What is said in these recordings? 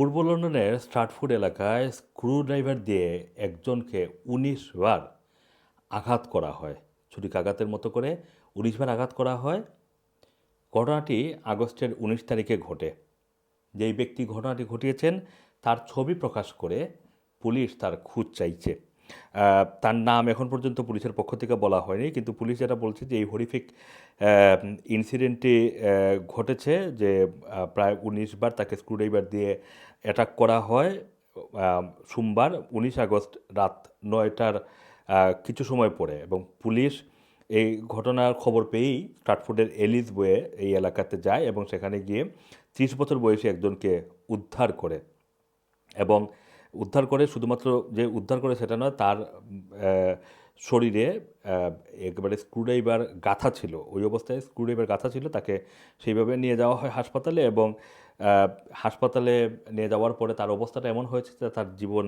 পূর্ব লন্ডনের স্ট্রাটফুড এলাকায় screw driver দিয়ে একজনকে উনিশ বার আঘাত করা হয়। ছুরিকাঘাতের মতো করে উনিশ বার আঘাত করা হয়। ঘটনাটি আগস্টের উনিশ তারিখে ঘটে। যেই ব্যক্তি ঘটনাটি ঘটিয়েছেন, তার ছবি প্রকাশ করে পুলিশ তার খুঁজ চাইছে। তার নাম এখন পর্যন্ত পুলিশের পক্ষ থেকে বলা হয়নি, কিন্তু পুলিশ যেটা বলছে যে এই হরিফিক ইনসিডেন্টটি ঘটেছে যে প্রায় উনিশ বার তাকে স্ক্রুড্রাইভার দিয়ে অ্যাটাক করা হয় সোমবার উনিশ আগস্ট রাত নয়টার কিছু সময় পরে এবং পুলিশ এই ঘটনার খবর পেয়েই স্টাটফোর্ডের এলিস বয়ে এই এলাকাতে যায় এবং সেখানে গিয়ে ত্রিশ বছর বয়সী একজনকে উদ্ধার করে এবং উদ্ধার করে, শুধুমাত্র যে উদ্ধার করে সেটা নয়, তার শরীরে একেবারে স্ক্রুড্রাইভার গাঁথা ছিল। ওই অবস্থায় স্ক্রুড্রাইভার গাঁথা ছিল, তাকে সেইভাবে নিয়ে যাওয়া হয় হাসপাতালে এবং হাসপাতালে নিয়ে যাওয়ার পরে তার অবস্থাটা এমন হয়েছে যে তার জীবন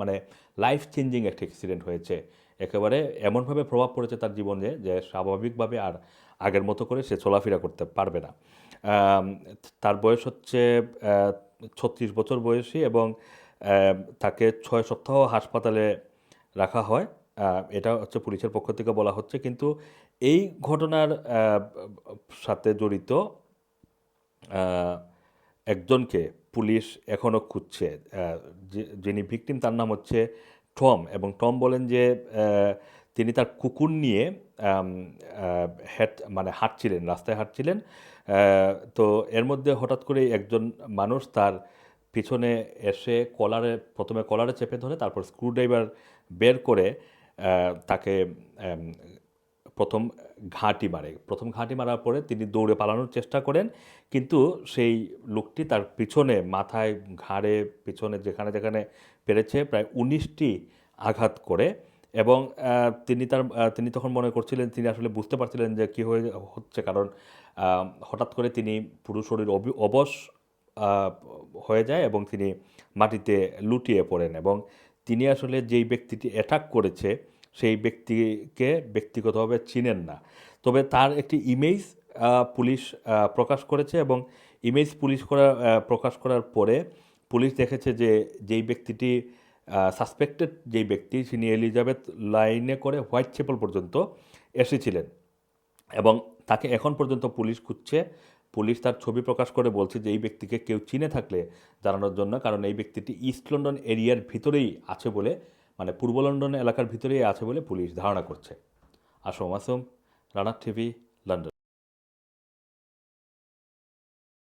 মানে লাইফ চেঞ্জিং একটা অ্যাক্সিডেন্ট হয়েছে। একেবারে এমনভাবে প্রভাব পড়েছে তার জীবনে যে স্বাভাবিকভাবে আর আগের মতো করে সে চলাফেরা করতে পারবে না। তার বয়স হচ্ছে ছত্রিশ বছর বয়সী এবং তাকে ছয় সপ্তাহ হাসপাতালে রাখা হয়। এটা হচ্ছে পুলিশের পক্ষ থেকে বলা হচ্ছে। কিন্তু এই ঘটনার সাথে জড়িত একজনকে পুলিশ এখনও খুঁজছে। যিনি ভিকটিম তার নাম হচ্ছে টম এবং টম বলেন যে তিনি তার কুকুর নিয়ে হেঁট মানে হাঁটছিলেন, রাস্তায় হাঁটছিলেন। তো এর মধ্যে হঠাৎ করে একজন মানুষ তার পিছনে এসে কলারে, প্রথমে কলারে চেপে ধরে, তারপর স্ক্রুড্রাইভার বের করে তাকে প্রথম ঘাঁটি মারে। প্রথম ঘাঁটি মারার পরে তিনি দৌড়ে পালানোর চেষ্টা করেন, কিন্তু সেই লোকটি তার পিছনে মাথায় ঘাড়ে, পিছনে যেখানে যেখানে পেরেছে, প্রায় উনিশটি আঘাত করে এবং তিনি তার তিনি তখন মনে করছিলেন, তিনি আসলে বুঝতে পারছিলেন যে কী হয়ে, হচ্ছে, কারণ হঠাৎ করে তিনি পুরো শরীর অবি- অবশ হয়ে যায় এবং তিনি মাটিতে লুটিয়ে পড়েন এবং তিনি আসলে যেই ব্যক্তিটি অ্যাটাক করেছে, সেই ব্যক্তিকে ব্যক্তিগতভাবে চিনেন না। তবে তার একটি ইমেজ পুলিশ প্রকাশ করেছে এবং ইমেজ পুলিশ করা প্রকাশ করার পরে পুলিশ দেখেছে যে যেই ব্যক্তিটি সাসপেক্টেড যেই ব্যক্তি, তিনি এলিজাবেথ লাইনে করে হোয়াইট চ্যাপেল পর্যন্ত এসেছিলেন এবং তাকে এখন পর্যন্ত পুলিশ খুঁজছে পুলিশ তার ছবি প্রকাশ করে বলছে যে এই ব্যক্তিকে কেউ চিনে থাকলে জানানোর জন্য, কারণ এই ব্যক্তিটি ইস্ট লন্ডন এরিয়ার ভিতরেই আছে বলে মানে পূর্ব লন্ডন এলাকার ভিতরেই আছে বলে পুলিশ ধারণা করছে। আসম আসম রানার টিভি